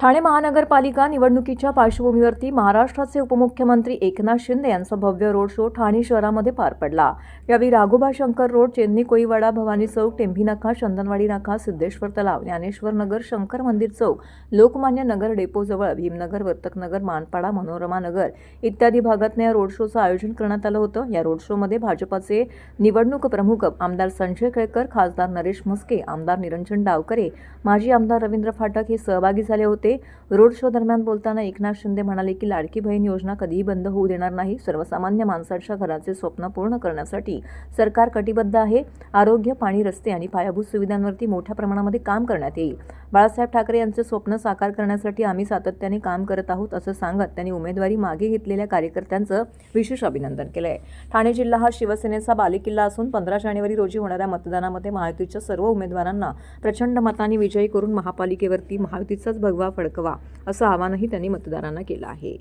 ठाणे महानगरपालिका निवडणुकीच्या पार्श्वभूमीवरती महाराष्ट्राचे उपमुख्यमंत्री एकनाथ शिंदे यांचा भव्य रोड शो ठाणे शहरामध्ये पार पडला. यावेळी राघोबा शंकर रोड चेन्नी कोईवाडा भवानी चौक टेंभी नाका चंदनवाडी नाका सिद्धेश्वर तलाव ज्ञानेश्वर नगर शंकर मंदिर चौक लोकमान्य नगर डेपोजवळ भीमनगर वर्तकनगर मानपाडा मनोरमा नगर इत्यादी भागातनं या रोड शोचं आयोजन करण्यात आलं होतं. या रोड शोमध्ये भाजपाचे निवडणूक प्रमुख आमदार संजय केळकर खासदार नरेश म्हस्के आमदार निरंजन डावकरे माजी आमदार रवींद्र फाटक हे सहभागी झाले होते. रोड शो दरम्यान बोलताना एकनाथ शिंदे म्हणाले की लाडकी बहीण योजना कधीही बंद होऊ देणार नाही. सर्वसामान्य माणसाच्या घराचे स्वप्न पूर्ण करण्यासाठी सरकार कटिबद्ध आहे. आरोग्य पाणी रस्ते आणि पायाभूत सुविधांवरती मोठ्या प्रमाणामध्ये काम करण्यात येईल. बाळासाहेब ठाकरे यांचं स्वप्न साकार करण्यासाठी आम्ही सातत्याने काम करत आहोत असं सांगत त्यांनी उमेदवारी मागे घेतलेल्या कार्यकर्त्यांचं विशेष अभिनंदन केलं आहे ठाणे जिल्हा हा शिवसेनेचा बालेकिल्ला असून पंधरा जानेवारी रोजी होणाऱ्या मतदानामध्ये महायुतीच्या सर्व उमेदवारांना प्रचंड मतांनी विजयी करून महापालिकेवरती महायुतीचाच भगवा फडकवा असं आवाहनही त्यांनी मतदारांना केलं आहे.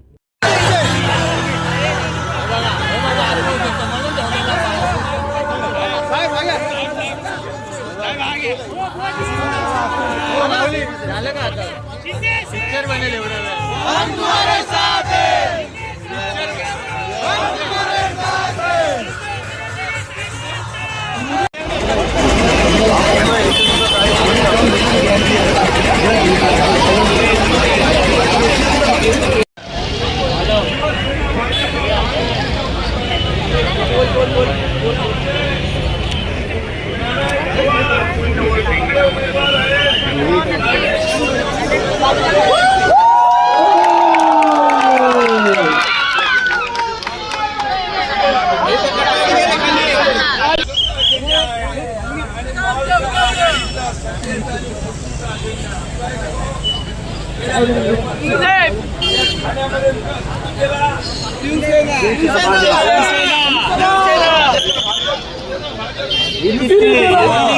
झालं पिक्चर बनेल एवढा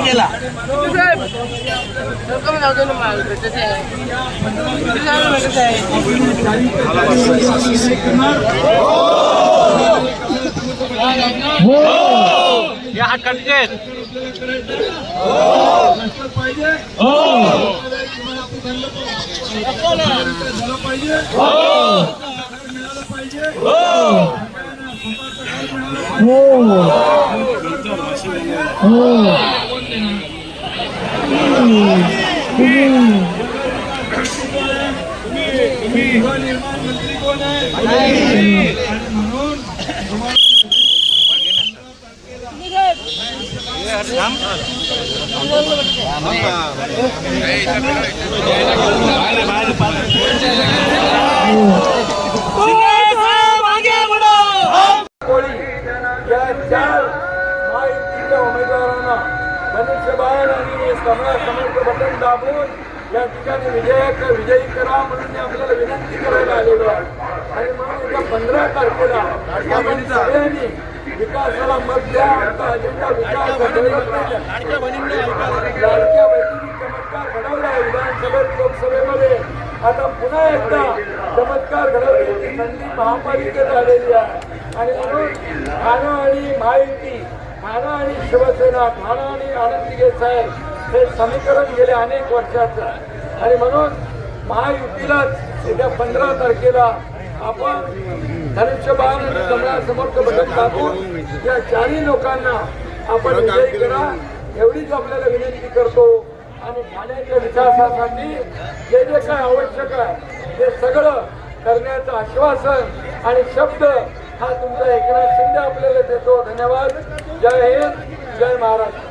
गेला Ya hat kan oh. Oh. Oh. Oh. Oh. कोळी या चार महायुतीच्या उमेदवारांना धनुष्यबाण आणि कमळा समर्थ बटन दाबून या ठिकाणी विजयक विजयी करा म्हणून मी आपल्याला विनंती करायला आलेलो आहे. आणि म्हणून उद्या पंधरा तारखेला आपण सगळ्यांनी विकासाला मत द्या. आमचा अजेंडा विकास. लाडक्या बहिणींनी चमत्कार घडवला आहे विधानसभेत लोकसभेमध्ये. आता पुन्हा एकदा चमत्कार घडवण्याची संधी महापालिकेत आलेली आहे. आणि म्हणून ठाणा आणि महायुती ठाणा आणि शिवसेना ठाणा आणि आनंदी साहेब हे समीकरण गेले अनेक वर्षाचं. आणि म्हणून महायुतीलाच येत्या पंधरा तारखेला आपण धनुष्यबाण आणि कमळा समर्थ बटन दाबून या चारही लोकांना आपण विजयी करा एवढीच आपल्याला विनंती करतो. आणि ठाण्याच्या विकासासाठी जे जे काय आवश्यक आहे ते सगळं करण्याचं आश्वासन आणि शब्द हा तुमचा एकनाथ शिंदे आपल्याला देतो. धन्यवाद. जय हिंद. जय महाराष्ट्र.